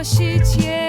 prosić je.